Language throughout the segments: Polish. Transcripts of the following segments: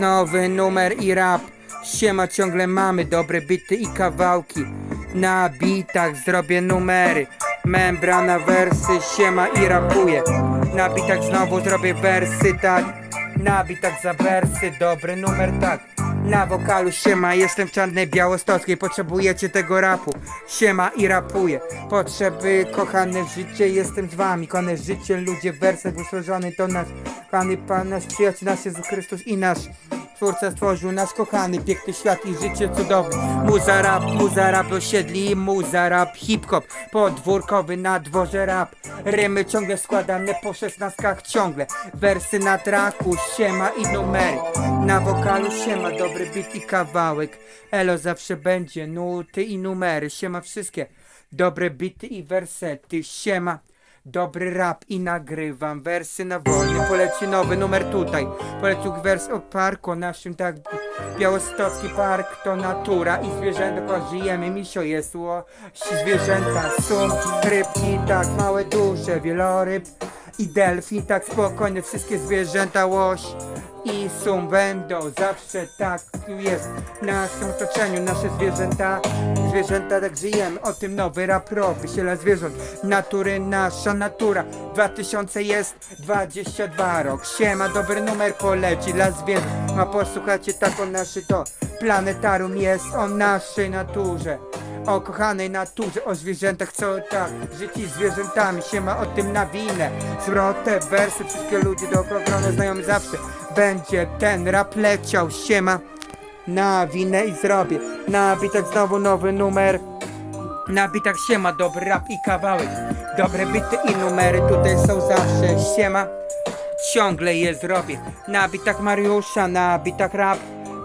Nowy numer i rap. Siema, ciągle mamy dobre bity i kawałki. Na bitach zrobię numery. Membrana wersy, siema i rapuję. Na bitach znowu zrobię wersy, tak. Na bitach za wersy, dobry numer, tak. Na wokalu siema, jestem w czarnej białostockiej, potrzebujecie tego rapu. Siema i rapuję. Potrzeby, kochane życie, jestem z wami. Kochane życie, ludzie, werset usłużony to nasz kochany Pan, nasz przyjaciel, nasz Jezus Chrystus i nasz Twórca stworzył nasz kochany, piękny świat i życie cudowne. Muza rap, muza rap osiedli, muza rap, hip-hop, podwórkowy na dworze rap. Rymy ciągle składane po szesnastkach ciągle. Wersy na traku, siema i numery. Na wokalu siema, dobry bit i kawałek. Elo zawsze będzie, nuty i numery, siema wszystkie. Dobre bity i wersety, siema. Dobry rap i nagrywam wersy na wolny. Poleci nowy numer tutaj. Polecił wers o parku naszym tak. Białostocki park to natura i zwierzęta, tylko żyjemy. Misio jest ło. Zwierzęta są rybki, tak małe, duże, wieloryb i delfin, tak spokojne. Wszystkie zwierzęta łoś i sum będą. Zawsze tak jest w naszym otoczeniu nasze zwierzęta zwierzęta tak żyjemy. O tym nowy rap robi się dla zwierząt. Natury nasza natura. 2000 jest 22 rok. Siema dobry numer poleci dla zwierząt. A posłuchajcie tak o naszy to. Planetarium jest o naszej naturze o kochanej naturze, o zwierzętach, co tak, z zwierzętami, siema o tym nawinę, zwrotę, wersy, wszystkie ludzie dookoła grona znajomi zawsze, będzie ten rap leciał, siema, nawinę i zrobię, na bitach znowu nowy numer, na bitach siema, dobry rap i kawałek, dobre bity i numery tutaj są zawsze, siema, ciągle je zrobię, na bitach Mariusza, na bitach rap,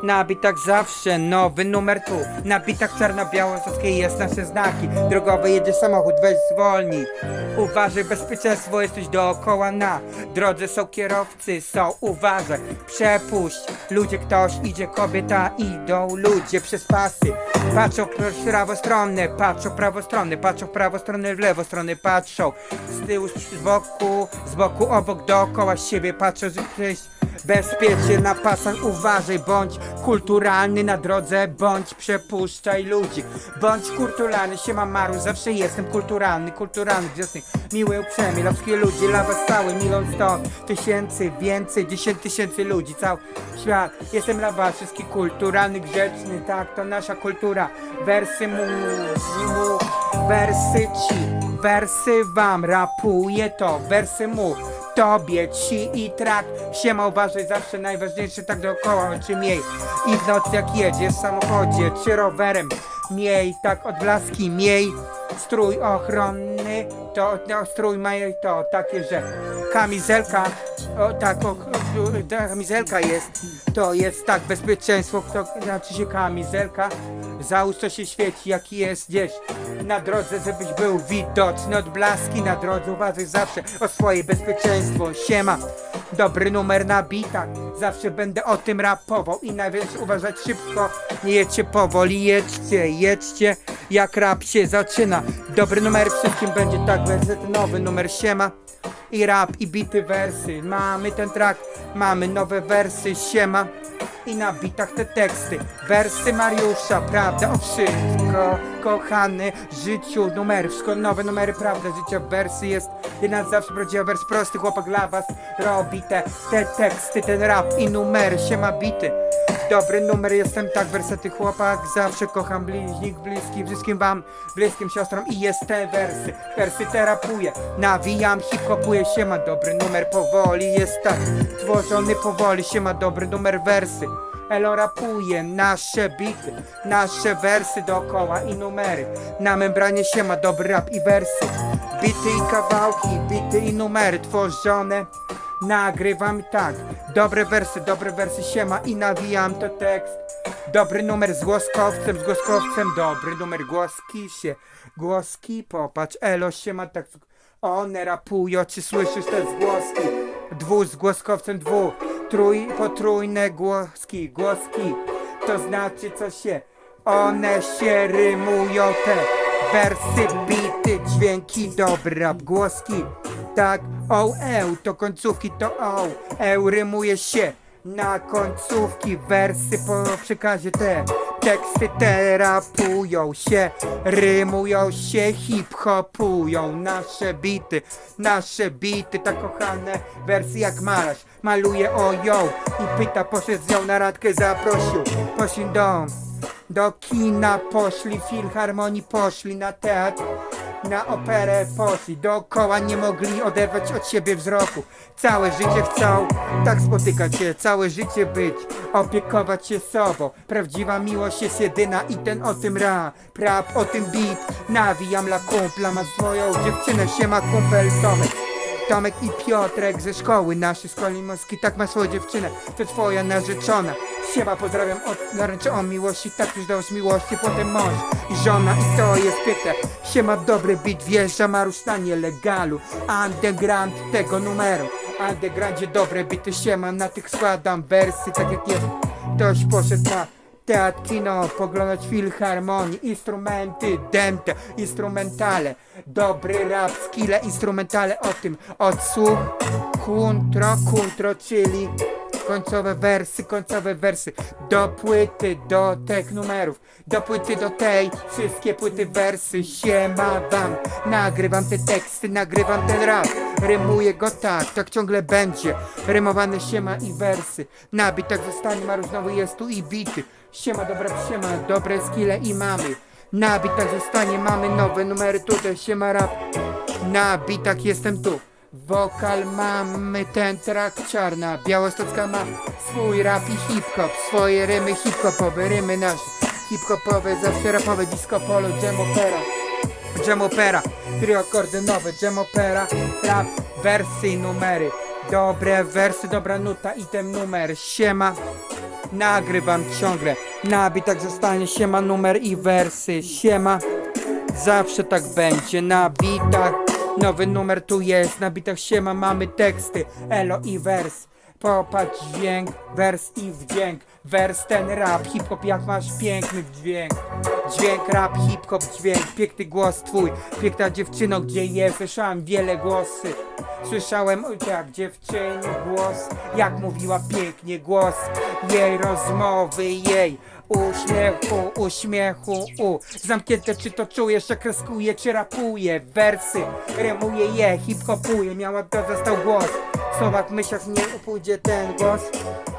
na bitach zawsze nowy numer tu. Na bitach czarno-białostockiej jest nasze znaki. Drogowe jedzie samochód, weź zwolnij. Uważaj, bezpieczeństwo jesteś dookoła na. Drodze są kierowcy, są, uważaj Przepuść, ludzie ktoś idzie, kobieta idą Ludzie przez pasy. Patrzą w prawo stronę, patrzą w prawo stronę Patrzą w prawo stronę, w lewo stronę patrzą. Z tyłu, z boku, z boku, obok, dookoła siebie Patrzą, że ktoś Bezpiecznie na pasach uważaj, bądź kulturalny na drodze, bądź przepuszczaj ludzi. Bądź kulturalny, siema Maru, zawsze jestem kulturalny, kulturalny, grzeczny, miły, uprzejmy, wszystkich ludzi, dla was cały milion sto tysięcy, więcej, dziesięć tysięcy ludzi, cały świat. Jestem dla was wszystkich kulturalny, grzeczny, tak, to nasza kultura. Wersy mu, mu, wersy ci, wersy wam, rapuję to, wersy mu tobie, ci i trak. Siema uważaj zawsze najważniejsze tak dookoła czy miej I w nocy jak jedziesz w samochodzie czy rowerem Miej tak odblaski, miej strój ochronny. To no, strój ma to takie, że kamizelka o, tak, o, o, ta kamizelka jest To jest tak bezpieczeństwo, to znaczy się kamizelka Załóż to się świeci jaki jest gdzieś. Na drodze, żebyś był widoczny. Odblaski na drodze, uważaj zawsze o swoje bezpieczeństwo, siema Dobry numer na bitach, zawsze będę o tym rapował i najwięcej uważać szybko. Nie jedźcie powoli, jedźcie, jedźcie. Jak rap się zaczyna. Dobry numer wszystkim będzie tak, nowy numer. Siema i rap i bity wersy. Mamy ten track, mamy nowe wersy, siema. I na bitach te teksty. Wersy Mariusza, prawda o wszystko Kochany, życiu, numery Wszystko nowe numery, prawda życia. Wersy jest jedna zawsze prawdziwa wers. Prosty chłopak dla was robi te, te teksty Ten rap i numery, siema bity Dobry numer, jestem tak wersety chłopak Zawsze kocham bliźnik, bliski Wszystkim wam, bliskim siostrom I jest te wersy, wersy terapuję Nawijam, hip-hopuję, siema Dobry numer powoli jest tak. Tworzony powoli, siema Dobry numer wersy. Elo rapuje nasze bity, nasze wersy dookoła i numery. Na membranie siema dobry rap i wersy. Bity i kawałki, bity i numery tworzone Nagrywam tak, dobre wersy, dobre wersy siema i nawijam to tekst. Dobry numer z głoskowcem, z głoskowcem, dobry numer głoski się Głoski, popatrz, elo siema tak One rapują, czy słyszysz te zgłoski? Dwu z głoskowcem, dwu. Trój, potrójne głoski, głoski. To znaczy co się? One się rymują te Wersy, bity, dźwięki, dobry rap, głoski Tak, o, eł, to końcówki, to o. Eł rymuje się Na końcówki wersy po przekazie te Teksty te rapują się, rymują się, hip-hopują Nasze bity, nasze bity, tak kochane wersy jak malarz Maluje o ją i pyta, poszedł z nią na randkę, zaprosił Poszli do, do kina, poszli, filharmonii poszli, na teatr na operę poszli, dookoła nie mogli oderwać od siebie wzroku. Całe życie chcą tak spotykać się, całe życie być Opiekować się sobą, prawdziwa miłość jest jedyna i ten o tym rap Rap o tym beat, nawijam dla kumpla, ma swoją dziewczynę, siema kumpel Tomek Tomek i Piotrek ze szkoły. Naszej szkoły morskiej Tak ma swoją dziewczynę, to twoja narzeczona. Siema, pozdrawiam od naręczy o miłości Tak już dałaś miłości, potem mąż i żona I to jest piękne. Siema, dobry beat, wjeżdża Marusz na nielegalu. Underground tego numeru. Undergroundzie dobre bity, siema Na tych składam wersy, tak jak jest. Ktoś poszedł na Teatr, kino, poglądać filharmonii, instrumenty, dente, instrumentale, dobry rap, skille, instrumentale, o tym odsłuch, kuntro, kuntro, czyli końcowe wersy, końcowe wersy, do płyty, do tych numerów, do płyty, do tej, wszystkie płyty, wersy, siema wam, nagrywam te teksty, nagrywam ten rap, rymuję go tak, tak ciągle będzie, rymowane siema i wersy, na bitach zostanie, Maru znowu jest tu i bity, siema, dobra, siema, dobre skille i mamy, na bitach zostanie, mamy nowe numery tutaj, siema rap, na bitach jestem tu. Wokal mamy ten track czarna Białostocka ma swój rap i hip-hop. Swoje rymy hip-hopowe, rymy nasze. Hip-hopowe, zawsze rapowe, disco polo, jam opera. Jam opera, trio akordy nowe, jam opera. Rap, wersy i numery. Dobre wersy, dobra nuta i ten numer. Siema Nagrywam ciągle. Na bitach zostanie siema numer i wersy. Siema Zawsze tak będzie. Na bitach Nowy numer tu jest, na bitach siema mamy teksty. Elo i wers. Popatrz dźwięk, wers i wdzięk Wers ten rap, hip-hop jak masz piękny dźwięk. Dźwięk, rap, hip-hop, dźwięk Piękny głos twój, piękna dziewczyno Gdzie jest, słyszałem wiele głosy. Słyszałem jak dziewczyny głos Jak mówiła pięknie głos. Jej rozmowy, jej Uśmiechu, uśmiechu, u. Zamknięte czy to czujesz, jak kreskuje, czy rapuje. Wersy, rymuje je, hip-hopuje Miała to został głos. W słowach, myślach nie pójdzie ten głos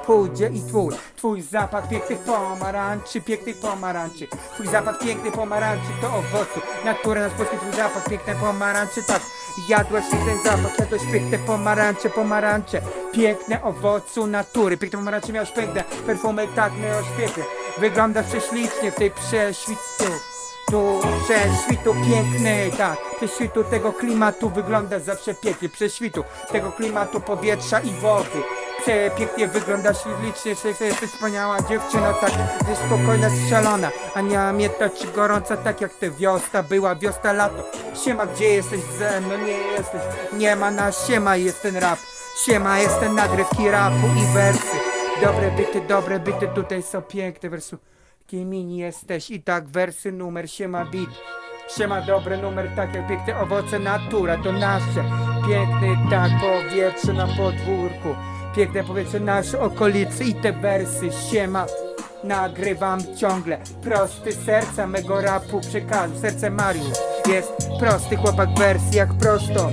Pójdzie i twój, twój zapach pięknych pomarańczy, pięknych pomarańczy. Twój zapach pięknych pomarańczy to owocu Natura nasz polski, twój zapach piękne pomarańczy, tak Jadłaś i ten zapach, jadłaś piękne pomarańcze, pomarańcze. Piękne owocu natury, piękne pomarańcze miałeś piękne Perfumy tak miałeś piękne. Wyglądasz prześlicznie w tej prześwitu tu prześwitu piękny, tak Prześwitu tego klimatu wygląda zawsze pięknie. Prześwitu tego klimatu powietrza i wody Przepięknie wyglądasz ślicznie, że jesteś wspaniała dziewczyna, tak Jesteś spokojna, strzelona A nie pamięta czy gorąca, tak jak ty. Wiosna była, wiosna, lato. Siema, gdzie jesteś? Ze mną? Nie jesteś, nie ma na siema, jest ten rap. Siema, jest ten nagrywki rapu i wersy. Dobre byty, dobre byty, tutaj są piękne wersy. Kimi jesteś. I tak wersy numer siema bit. Siema dobry numer tak jak piękne owoce natura to nasze. Piękny tak powietrze na podwórku Piękne powietrze nasze okolicy i te wersy siema. Nagrywam ciągle. Prosty serca mego rapu przekazu Serce Mariusz jest prosty chłopak wersji jak prosto.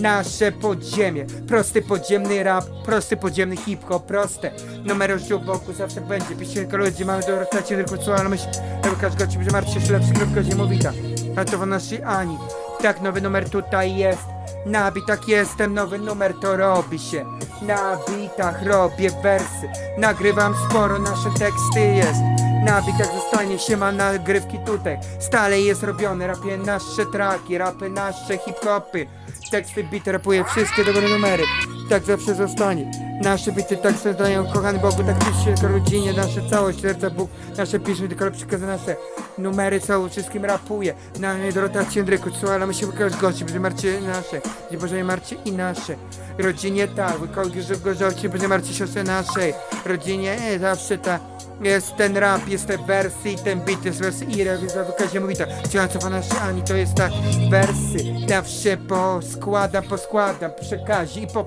Nasze podziemie, prosty podziemny rap, prosty podziemny hip-hop, proste. Numer rozdział wokół zawsze będzie. Pieśnienka ludzi mamy do rotacji tylko co, ale myśl Łukasz Goci, że martw się szlep, krótko ziemowita A to w naszej Ani. Tak, nowy numer tutaj jest Na bitach jestem, nowy numer to robi się. Na bitach robię wersy Nagrywam sporo, nasze teksty jest. Na bitach zostanie się ma nagrywki tutaj. Stale jest robione, rapie nasze traki Rapy nasze hip-hopy. Teksty, bity, rapuje wszystkie dobre numery Tak zawsze zostanie. Nasze bity tak zostają, kochany Bogu Tak pisze tylko rodzinie, nasze całość Serca Bóg, nasze pisze, tylko przekazy nasze Numery całe wszystkim rapuje. Na mnie Dorota Ciędryku, słuchaj, my się wykaż gości Będzie marcie nasze, nie Boże marcie i nasze. Rodzinie tak, wykołki, że go żarcie Będzie marcie siostry naszej Rodzinie e, zawsze ta Jest ten rap, jest te wersy i ten beat, jest wersy i rap, jest wykazie mówi to. Chciałem nasze ani to jest tak wersy. Zawsze poskładam, poskładam przekazie i po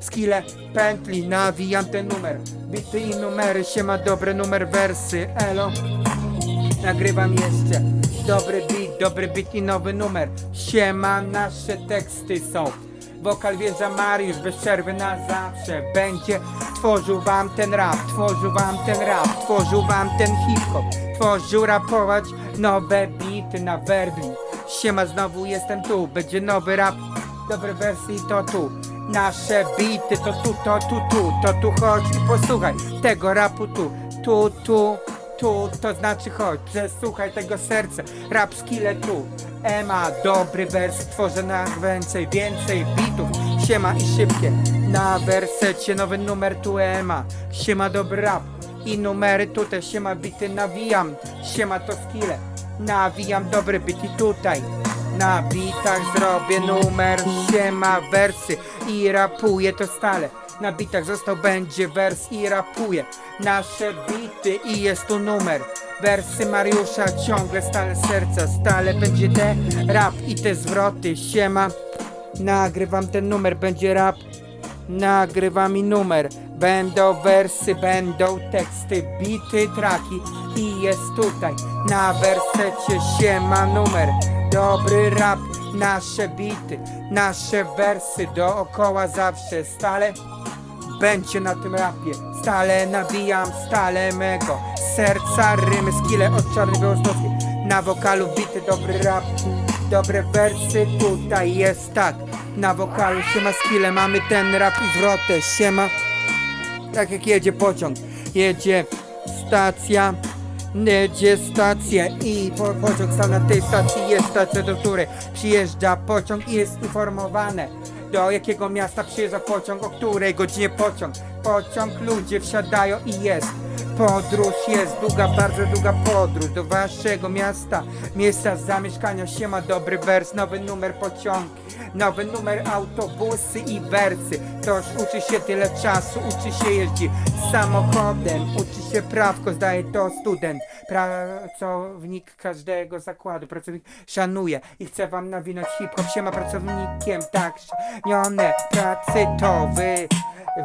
Skille pętli, nawijam ten numer. Bity i numery, się ma dobre numer wersy Elo. Nagrywam jeszcze. Dobry beat, dobry beat i nowy numer. Siema, nasze teksty są. Wokal wjeżdża Mariusz bez przerwy na zawsze. Będzie tworzył wam ten rap Tworzył wam ten rap Tworzył wam ten hip-hop. Tworzył rapować nowe beaty na werbli Siema, znowu jestem tu Będzie nowy rap. Dobre wersy i to tu Nasze beaty to tu, to tu, tu To tu chodź i posłuchaj Tego rapu tu Tu, tu tu, to znaczy chodź, przesłuchaj tego serca, rap skille tu. Ema, dobry wers, tworzę na więcej, więcej bitów. Siema i szybkie, na wersecie nowy numer tu Ema. Siema dobry rap i numery tutaj, siema bity nawijam. Siema to skille, nawijam dobry bit i tutaj. Na bitach zrobię numer, siema wersy i rapuję to stale. Na bitach został będzie wers i rapuje nasze bity i jest tu numer. Wersy Mariusza ciągle stale serca, stale będzie te rap i te zwroty. Siema, nagrywam ten numer, będzie rap. Nagrywam i numer. Będą wersy, będą teksty, bity, traki i jest tutaj na wersecie siema numer. Dobry rap, nasze bity, nasze wersy dookoła zawsze stale. Będzie na tym rapie Stale nabijam, stale mego. Serca, rymy, skille od czarnej białostockiej Na wokalu bity, dobry rap Dobre wersy, tutaj jest tak. Na wokalu siema skille, mamy ten rap i zwrotę Siema. Tak jak jedzie pociąg Jedzie stacja Jedzie stacja i po, pociąg stał na tej stacji Jest stacja, do której przyjeżdża pociąg i jest informowane do jakiego miasta przyjeżdża pociąg, o której godzinie pociąg. Pociąg, ludzie wsiadają i jest Podróż jest długa, bardzo długa podróż do waszego miasta. Miejsca zamieszkania, siema, dobry wers, nowy numer pociągu Nowy numer autobusy i wersy. Ktoś uczy się tyle czasu, uczy się jeździ samochodem Uczy się prawko, zdaje to student. Pracownik każdego zakładu Pracownik szanuje i chce wam nawinąć hip-hop Siema pracownikiem, tak szanione pracy to wy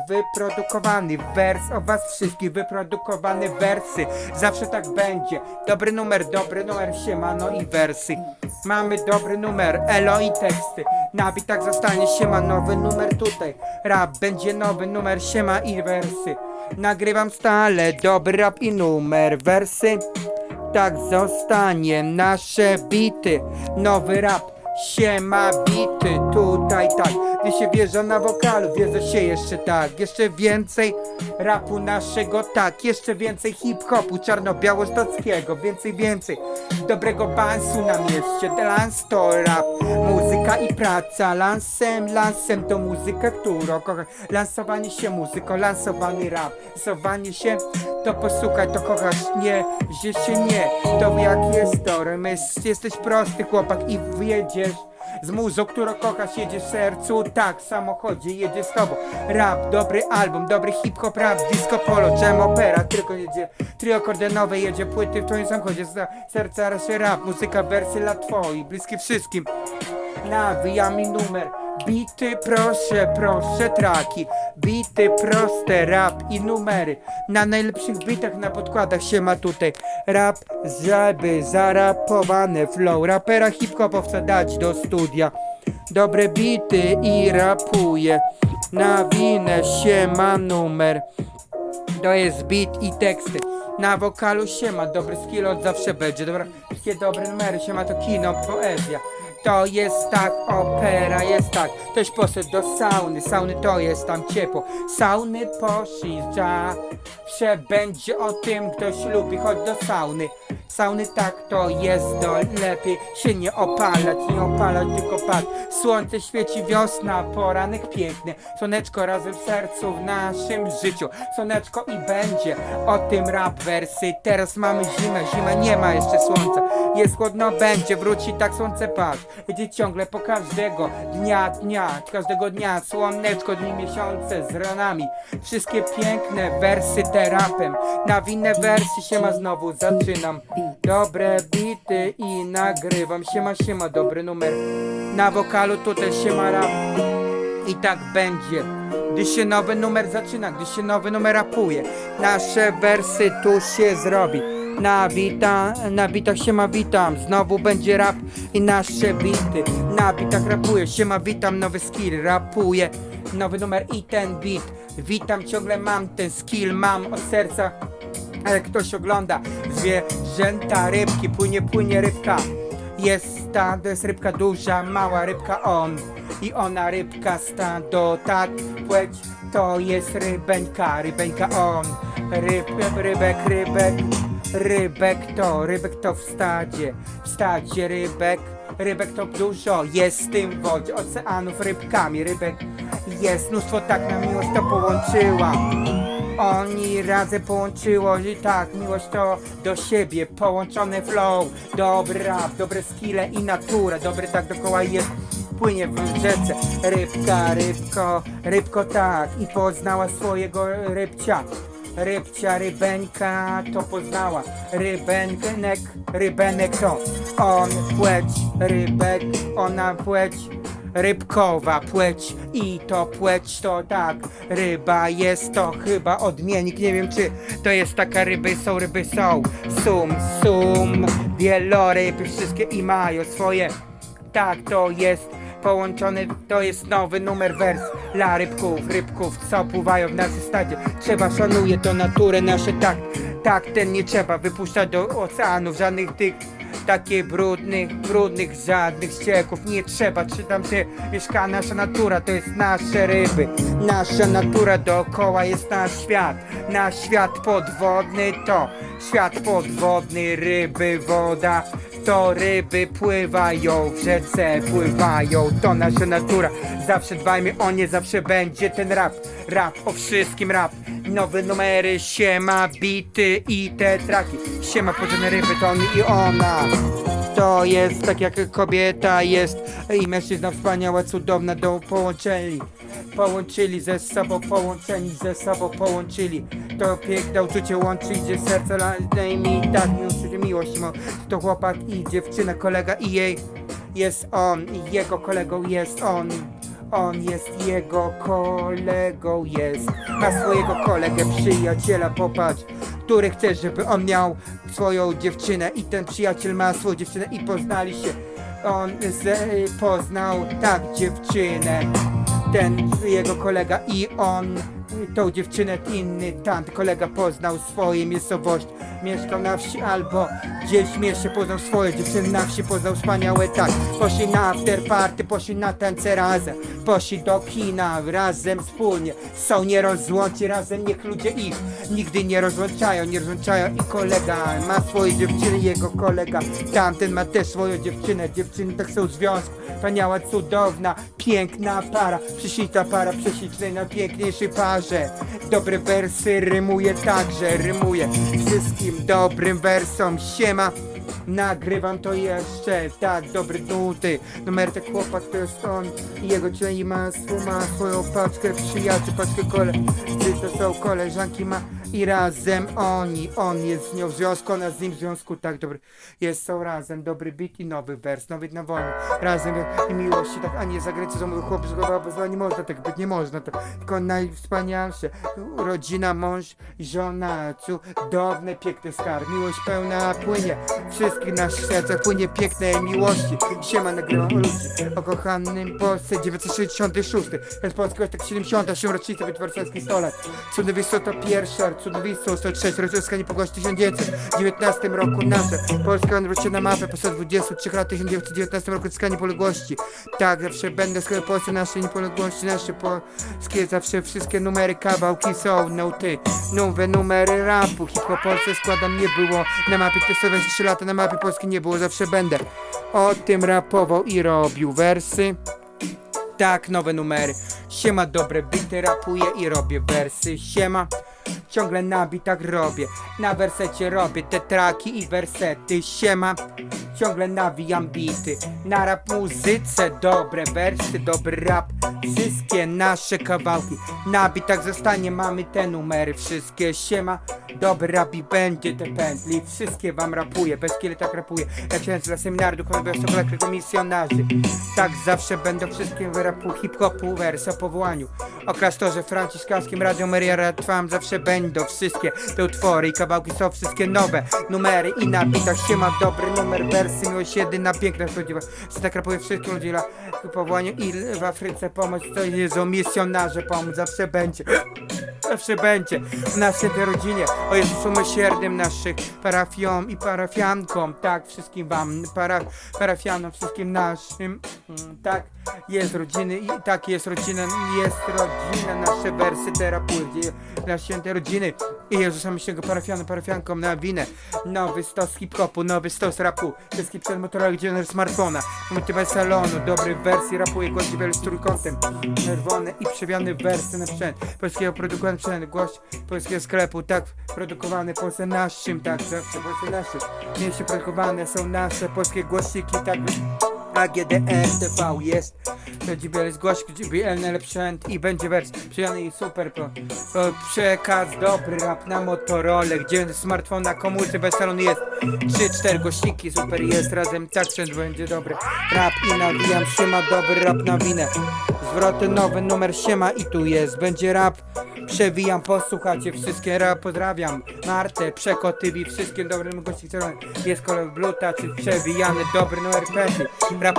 Wyprodukowany wers. O was wszystkich, wyprodukowany wersy. Zawsze tak będzie. Dobry numer, dobry numer, siemano i wersy. Mamy dobry numer, elo i teksty. Na bitach zostanie siema, nowy numer tutaj. Rap, będzie nowy numer, siema i wersy. Nagrywam stale, dobry rap i numer, wersy. Tak zostanie, nasze bity. Nowy rap Siema bity, tutaj tak. Gdy się wjeżdża na wokalu, wjeżdża się jeszcze tak. Jeszcze więcej rapu naszego tak. Jeszcze więcej hip-hopu czarno-białostockiego. Więcej, więcej dobrego bansu na mieście Lans to rap, muzyka i praca. Lansem, lansem to muzyka, którą kocham. Lansowanie się muzyką, lansowany rap. Lansowanie się, to posłuchaj, to kochasz. Nie, że się nie, to jak jest to Jest, Jesteś prosty chłopak i z muzą, którą kochasz, jedzie w sercu Tak, w samochodzie jedzie z tobą. Rap, dobry album, dobry hip-hop rap Disco polo, jam opera? Tylko jedzie trio kordynowe Jedzie płyty w twoim samochodzie. Z serca raczej rap, muzyka, wersy dla twoich Bliskie wszystkim. Nawijam mi numer Bity proszę, proszę traki. Bity proste, rap i numery. Na najlepszych bitach na podkładach się ma tutaj Rap, żeby zarapowane flow. Rapera hip-hopowca dać do studia. Dobre bity i rapuje. Nawinę się ma numer. To jest beat i teksty. Na wokalu się ma. Dobry skill od zawsze będzie. Dobra, wszystkie dobre numery. Się ma to kino, poezja. To jest tak, opera jest tak. Ktoś poszedł do sauny, sauny to jest tam ciepło. Sauny poszli, zawsze będzie o tym, ktoś lubi, chodź do sauny. Sauny tak to jest to lepiej się nie opalać, nie opalać tylko patrz Słońce świeci wiosna, poranek piękny Słoneczko razem w sercu w naszym życiu Słoneczko i będzie o tym rap wersy Teraz mamy zimę, zimę nie ma jeszcze słońca Jest chłodno, będzie, wróci tak słońce patrz Idzie ciągle po każdego dnia, dnia Każdego dnia słoneczko, dni, miesiące z ranami. Wszystkie piękne wersy te rapem Na winne wersy się ma znowu zaczynam. Dobre bity i nagrywam. Siema, siema, dobry numer. Na wokalu tutaj siema rap. I tak będzie. Gdy się nowy numer zaczyna Gdy się nowy numer rapuje Nasze wersy tu się zrobi na, wita, na bitach siema witam. Znowu będzie rap i nasze bity. Na bitach rapuję siema witam. Nowy skill rapuję Nowy numer i ten beat. Witam ciągle mam ten skill Mam od serca. Ale ktoś ogląda zwierzęta, rybki, płynie, płynie rybka. Jest ta, to jest rybka duża, mała rybka on. I ona rybka stado, tak, płeć to jest rybeńka, rybeńka on, ryb, rybek, rybek, rybek to, rybek to w stadzie, w stadzie rybek, rybek to dużo, jest w tym wodzie, oceanów rybkami, rybek jest mnóstwo, tak na miłość to połączyła. Oni razem połączyło i tak, miłość to do siebie, połączony flow, dobry rap, dobre skille i natura, dobry tak dookoła jest, płynie w rzece, rybka, rybko, rybko tak. I poznała swojego rybcia. Rybcia, rybeńka to poznała, rybenek, rybenek to on płeć, rybek, ona płeć, Rybkowa płeć i to płeć to tak. Ryba jest to chyba odmiennik. Nie wiem czy to jest taka ryby są ryby są. Sum sum Wieloryby wszystkie i mają swoje. Tak to jest połączony To jest nowy numer wers. Dla rybków, rybków co pływają w naszym stadzie. Trzeba szanuje to naturę nasze tak Tak ten nie trzeba wypuszczać do oceanów Żadnych tych takie brudnych, brudnych żadnych ścieków. Nie trzeba, czy tam się mieszka nasza natura, to jest nasze ryby, nasza natura dookoła jest nasz świat, nasz świat podwodny to świat podwodny, ryby, woda, to ryby pływają w rzece, pływają, to nasza natura, zawsze dbajmy o nie, zawsze będzie ten rap, rap o wszystkim rap, nowe numery, siema, bity i te traki, siema, podzielne ryby, to on i ona. To jest tak jak kobieta jest i mężczyzna wspaniała, cudowna, do połączeni. Połączyli ze sobą, połączeni ze sobą, połączyli. To piękne uczucie łączy, idzie serce, mi tak mi uczucie miłość. To chłopak i dziewczyna, kolega i jej jest on, jego kolegą jest on. On jest jego kolegą, jest. Ma swojego kolegę, przyjaciela, popatrz, który chce, żeby on miał swoją dziewczynę i ten przyjaciel ma swoją dziewczynę i poznali się. On z, poznał tak dziewczynę, ten jego kolega i on tą dziewczynę inny tamty kolega poznał swoje miejscowości. Mieszkał na wsi albo gdzieś mieście poznał swoje dziewczyny na wsi poznał wspaniałe tak. Poszli na after party, poszli na tańce razem, poszli do kina razem wspólnie. Są nierozłączni razem, niech ludzie ich nigdy nie rozłączają, nie rozłączają i kolega ma swoje dziewczyny, jego kolega tamten ma też swoją dziewczynę, dziewczyny tak są w związku. Wspaniała, cudowna, piękna para, prześlita para, prześlicznej najpiękniejszej parze. Dobre wersy rymuje także, rymuje wszystkim dobrym wersom. Siema, nagrywam to jeszcze, tak, dobre nuty. Numer ten chłopak to jest on i jego cień ma, swo- ma swoją paczkę przyjaciół, paczkę kole. to są koleżanki ma i razem oni, on jest z nią w związku, ona z nim w związku, tak, dobry. Jest, są razem, dobry beat i nowy wers, nowy na wolny. Razem i miłości, tak, a nie za granicą, to mówię, chłopcy, chyba, bo nie można tak być, nie można, to tylko najwspanialsze. Rodzina, mąż żona, cudowne, piękny skarb, miłość pełna płynie, wszystkich naszych sercach płynie pięknej miłości. Siema, nagrywam o ludzi, o kochanym Polsce, 966, to jest Polska, tak 70, rocznica, być warszawski 100 lat. Cudownie to marcu 206 rosyjska niepogłość w 1919 roku nasze Polska wróci na mapę po 123 lat w 1919 roku odzyskanie niepodległości. Tak zawsze będę skoro Polsce naszej niepodległości nasze polskie zawsze wszystkie numery kawałki są noty nowe numery rapu hip-hop Polsce składam nie było. Na mapie testowe 3 lata na mapie Polski nie było zawsze będę. O tym rapował i robił wersy. Tak, nowe numery. Siema, dobre bity, rapuję i robię wersy. Siema, ciągle na bitach robię. Na wersecie robię te traki i wersety. Siema, ciągle nawijam bity. Na rap muzyce, dobre wersy, dobry rap. Wszystkie nasze kawałki. Na bitach zostanie, mamy te numery wszystkie. Siema, dobry rap i będzie te pętli. Wszystkie wam rapuję, bez kiedy tak rapuję. Jak się dla seminaru duchowego Sokolekrygo misjonarzy. Tak zawsze będą wszystkim rapu hip-hopu, wers o powołaniu. O klasztorze franciszkańskim, Radio Maria trwam zawsze będą wszystkie te utwory i kawałki są wszystkie nowe. Numery i na bitach się ma dobry numer, wersy miłosierdy na pięknych spodziewa. Że tak rapuje wszystkim ludzi dla powołaniu i w Afryce pomoc to Jezu, misjonarze pomóc zawsze będzie. Zawsze będzie w naszej rodzinie. O Jezusu miłosiernym naszych parafiom i parafiankom. Tak, wszystkim wam, para, parafianom, wszystkim naszym. Mm, Tak, jest rodziny i tak jest rodzina, jest rodzina, nasze wersy gdzie dla świętej rodziny i Jezusa Miłosiernego parafianom, parafiankom na winę. Nowy stos hip-hopu, nowy stos rapu. Wszystkie przed z smartfona. Motywa salonu, dobry wersji rapuje, gości wiele z trójkątem. Czerwone i przewiane wersy na sprzęt. Polskiego produkowany sprzęt, gość polskiego sklepu, tak produkowany w Polsce naszym, tak zawsze w Polsce naszym. Mieście produkowane są nasze polskie głośniki, tak AGDR TV jest. GBL głośnik, GBL najlepszy sprzęt i będzie wers. Przyjany i super pro, pro przekaz, dobry rap na Motorola, gdzie smartfon na komórce bez salonu jest. 3-4 głośniki, super jest razem, tak sprzęt będzie dobry. Rap i nawijam siema, dobry rap na winę zwroty, nowy numer siema i tu jest, będzie rap. Przewijam, posłuchajcie wszystkie, rap, pozdrawiam Martę, Przeko TV, wszystkie dobre gości, jest kolor bluta, czy przewijany, dobry numer pety Rapuję na